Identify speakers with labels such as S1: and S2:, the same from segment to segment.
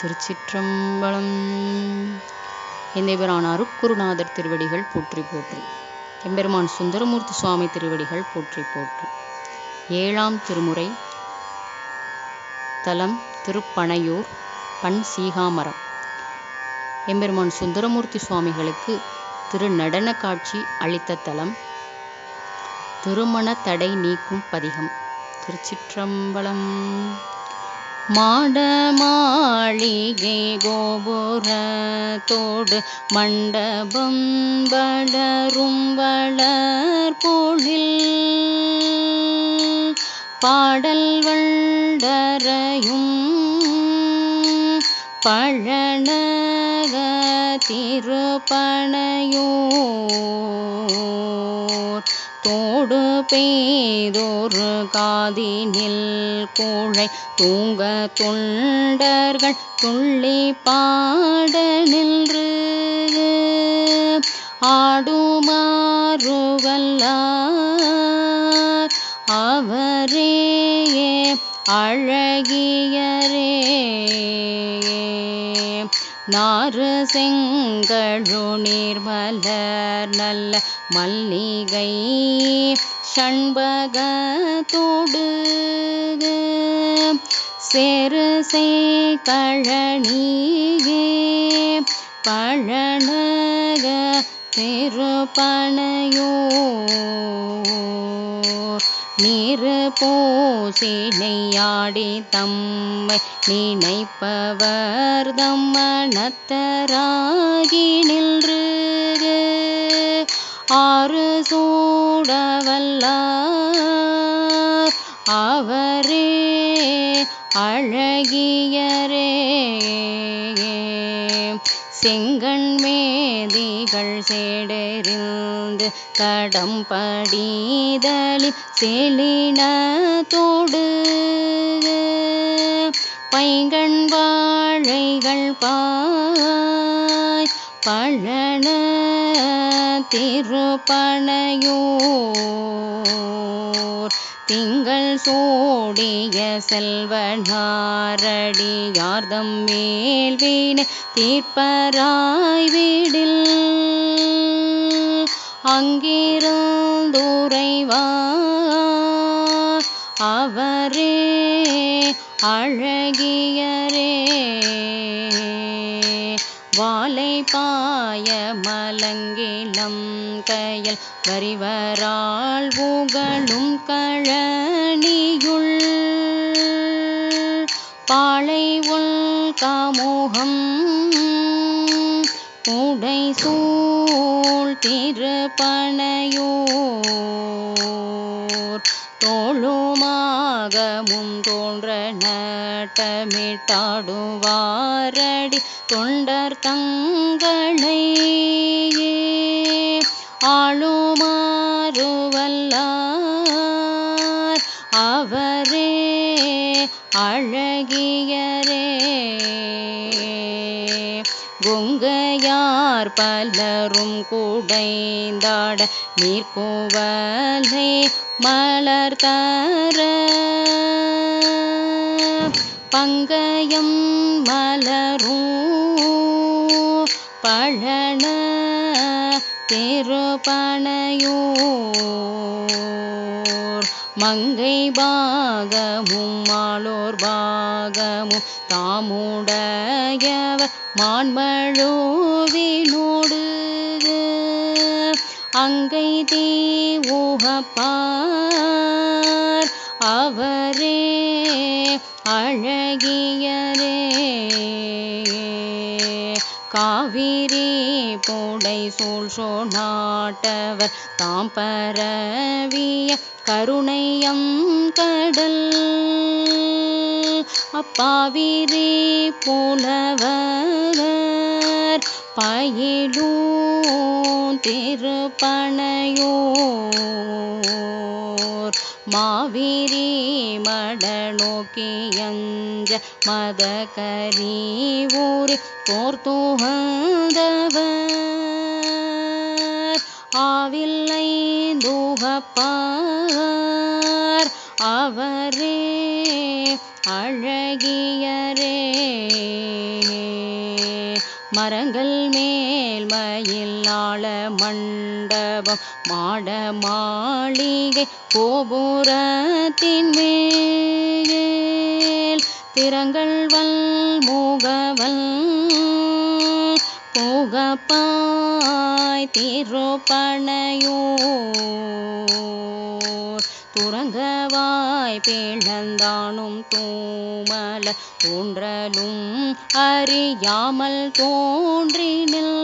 S1: திருச்சிற்றம்பலம். எந்தேபிரான் அருக்குருநாதர் திருவடிகள் போற்றி போற்றி. எம்பெருமான் சுந்தரமூர்த்தி சுவாமி திருவடிகள் போற்றி போற்றி. ஏழாம் திருமுறை தலம் திருப்பனையூர் பண் சீகாமரம். எம்பெருமான் சுந்தரமூர்த்தி சுவாமிகளுக்கு திரு நடன காட்சி அளித்த தலம் திருமண தடை நீக்கும் பதிகம் திருச்சிற்றம்பலம். மாடமாளிகை கோபுரத்தோடு மண்டபம் வளரும் வளர்பொழில் பாடல் வண்டரையும் பழனக திருப்பனையூர் தோடு பெய்தோரு காதினில் கூழை தூங்க தொண்டர்கள் துள்ளி பாட நின்று. ஆடுமாறுவல்லார் அவரே அழகியரே. நாறு செங்கழு நீர்மலர் நல்ல மல்லிகை ஷண்பகத்தோடு சேரு கழனியே பழனக திருப்பனையூர் நீரு பூசினையாடி தம்மை நினைப்பவர் தம்மணத்தராகி நின்று ஆறு சூடவல்லார் அவரே அழகியரே. செங்கண் மேதிகள் சேடறிந்து தடம் படிதலில் செலினத்தோடு பைங்கண் வாழைகள் பா பழன திருப்பணையோர். திங்கள் சோடிய செல்வனாரடி யார்தம் மேல்வீனை தீர்ப்பராய் வீடில். அங்கிருந்துரைவா அவரே அழை பாய மலங்கிலம் கையல் வரிவரால் புகழும் கழனியுள். பாழை உள் காமோகம் உடை சூழ் திருப்பனையூர் தோளுமாகமும் தோன்ற நட்டமிட்டாடும் வாரடி தொண்டர் தங்களை ஆளுமாறுவல்லார் அவரே அழகியரே. கொங்கையார் பலரும் குடைந்தாட நீர்கோவலை மலர் பங்கயம் மலரும். பழன திருப்பனையூர் மங்கை பாகமும் மாலோர் பாகமும் தாமுடையவர். மான்மழுவினோடு அங்கை தீ ஊகப்பார் அவரே அழகியரே. காவிரி போடை சூழ் சோநாட்டவர் தாம் பரவிய கருணையம் கடல். அப்பாவிரி புலவர் பயிலும் திருப்பணையோர். மாவிரி மட நோக்கியஞ்ச மத கரி போர்த்துகந்தவர் ஆவில்லை தூகப்பா மேல் நாள மண்டபம் மாட மாளிகை கோபுரத்தின் மேல். திறங்கள் வல் முகவல் புகப்பாய் திருப்பனையூர் துறங்கவாய் பிளந்தானும் தூமல தோன்றலும் அறியாமல் தோன்றினில்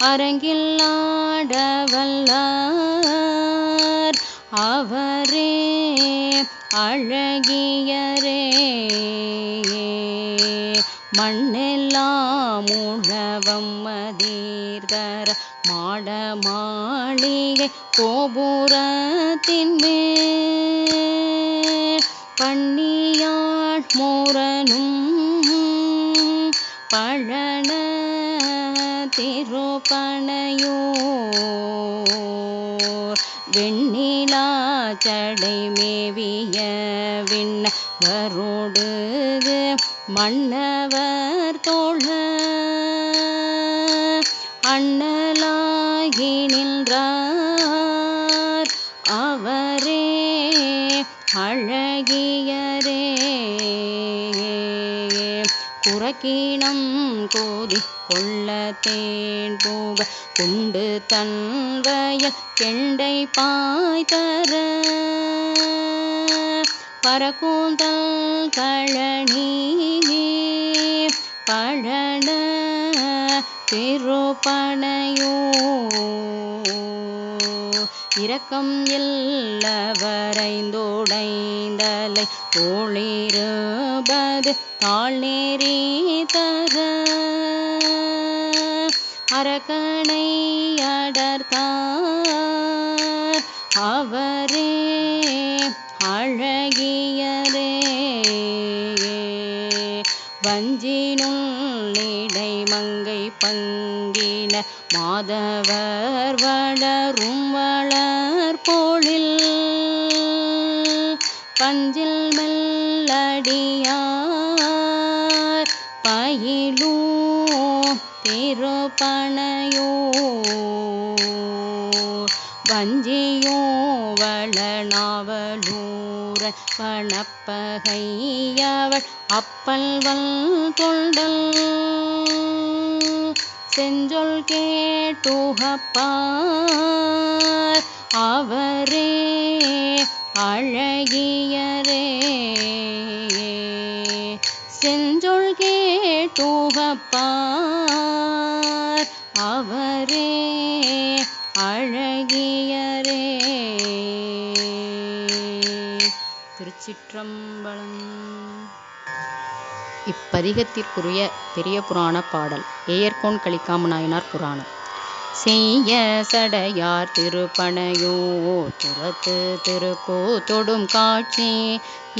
S1: அரங்கில்லாடவல்லார். அவரே அழகியரே. மண்ணெல்லாம் உழவம் மதீர்தர மாட மாளிகை கோபுரத்தின் மேல் திருப்பனையூர் வெண்ணிலா சடை மேவிய விண்ண வரோடு மன்னவர் தோழ. அண்ணலா புறக்கீணம் கோதி கொள்ள தேன் போக குண்டு தன்வயல் கெண்டை பாய்தர பரக்கூந்தல் கழனி பழன திருப்பனையோ இரக்கம் இல்லவரைந்தோடைந்தலை ஒளிருபது தாழ்நேரே தர அரக்கனை அடர்த்தார். அவரே அழகியரே. வஞ்சினும் நீடை மங்கை பங்கின மாதவர் வளரும் வளர் வளர்போழில் பஞ்சில் திருப்பனையோ வஞ்சியோ வளனாவலூரன் பணப்பகையவள் அப்பல்வல் தொண்டல் செஞ்சொல் கேட்டுகப்பார் அவரே அழ திருச்சிற்றம்பலம் இப்பதிகத்திற்குரிய பெரிய புராண பாடல் ஏயர்கோன் கலிக்காம நாயனார் புராணம். செய்ய சடையார் திருப்பணையோ துரத்து திருக்கோ தொடும் காட்சி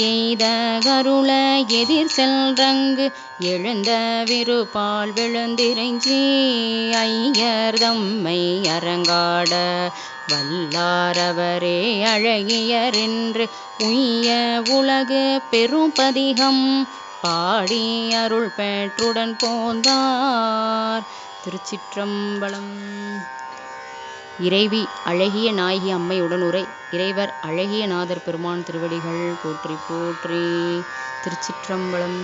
S1: எய்த கருள எதிர் செல்றங்கு எழுந்த விருப்பால் விழுந்திரைஞ்சி ஐயர் தம்மை அரங்காட வல்லாரவரே அழகியரென்று உய்ய உலகு பெரும் பதிகம் பாடி அருள் பெற்றுடன் போந்தார். திருச்சிற்றம்பலம். இறைவி அழகிய நாயகி அம்மையுடன் உரை இறைவர் அழகிய நாதர் பெருமான் திருவடிகள் போற்றி போற்றி திருச்சிற்றம்பலம்.